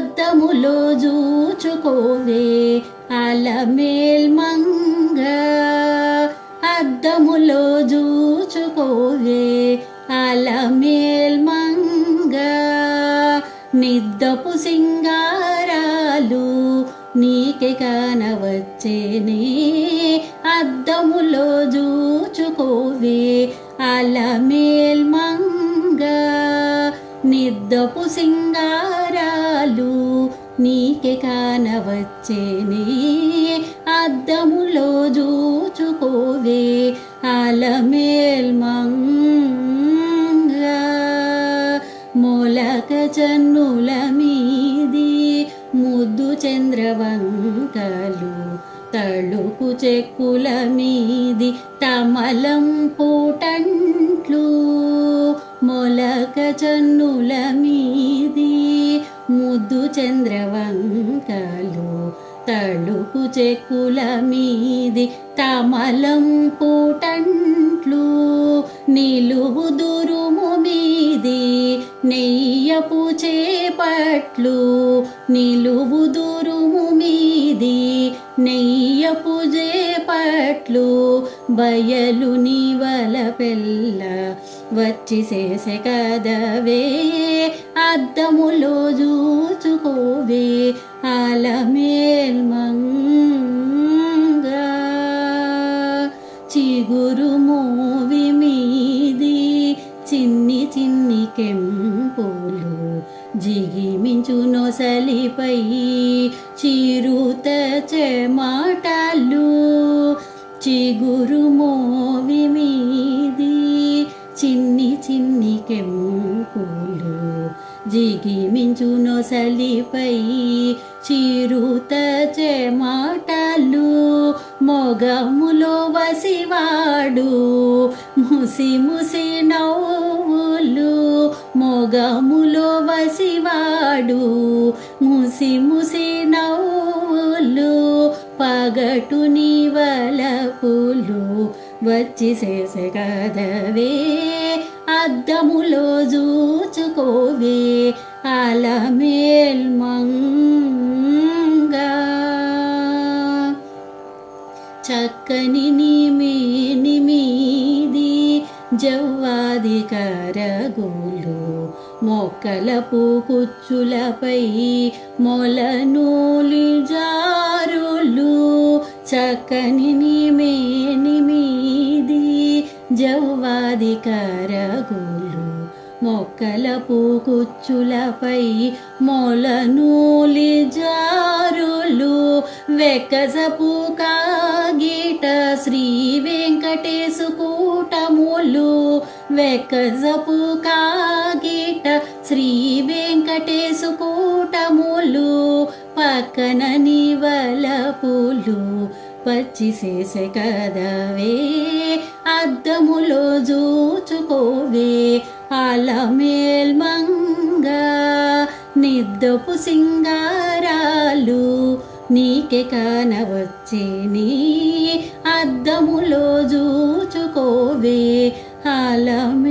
అద్దములో చూచుకోవే అలమేల్ మంగ. అద్దములో చూచుకోవే అలమేల్ మంగ. నిద్దపు సింగారాలు నీకే కనవచ్చేనే. అద్దములో చూచుకోవే అలమే సిద్ధపు సింగారాలు నీకే కానవచ్చేనే అద్దములో చూచుకోవే అలమేల్ మొలక చన్నుల మీది ముద్దు చంద్రవంకలు తళుకు చెక్కుల మీది తమలం పూటంట్లు మొలక చన్నుల మీది ముద్దు చంద్రవంకలు తడుపు చెక్కుల మీది తమలం పూటంట్లు నిలువు దురుము మీది నెయ్యపు చేపట్లు నిలువు దురుము మీది నెయ్యి బయలు నీవల పెళ్ళ వచ్చి చేసే కదవే అద్దములో చూచుకోవే అలమేల్మంగ చిగురు మూవి మీది చిన్ని చిన్ని కెంపులు జిగిమించు సలిపై చిరుత చెమాటలు చిగురుమోవి మీది చిన్ని చిన్ని కెంపులు జిగిమించు సలిపై చిరుత చెమాటలు మొగములో వసివాడు ముసి ముసి నవ్వులు మొగములో వసివాడు ముసి ముసి నవ్వులు పగటు నీవలపులు వచ్చి చేసే కదవే అద్దములో చూచుకోవే అలమేల్ చక్కని నిమిని మీది జవ్వాది కరగులు మొక్కల పూకుచ్చులపై మొల నూలి జారులు చక్కని నిమేని మీది జవ్వాది కరగులు మొక్కల పూకుచ్చులపై మొలనూలి జారులు వెక్కసపు కాగిట శ్రీ వెంకటేశు కూటములు వెక్కసపు కాగిట శ్రీ వెంకటేశు కూటములు పక్కన నివల పూలు. చేసే కదవే అద్దములో చూచుకోవే అలమేల్ మంగ నిద్దపు సింగారాలు నీకే కానవచ్చేని అద్దములో చూచుకోవే అలమే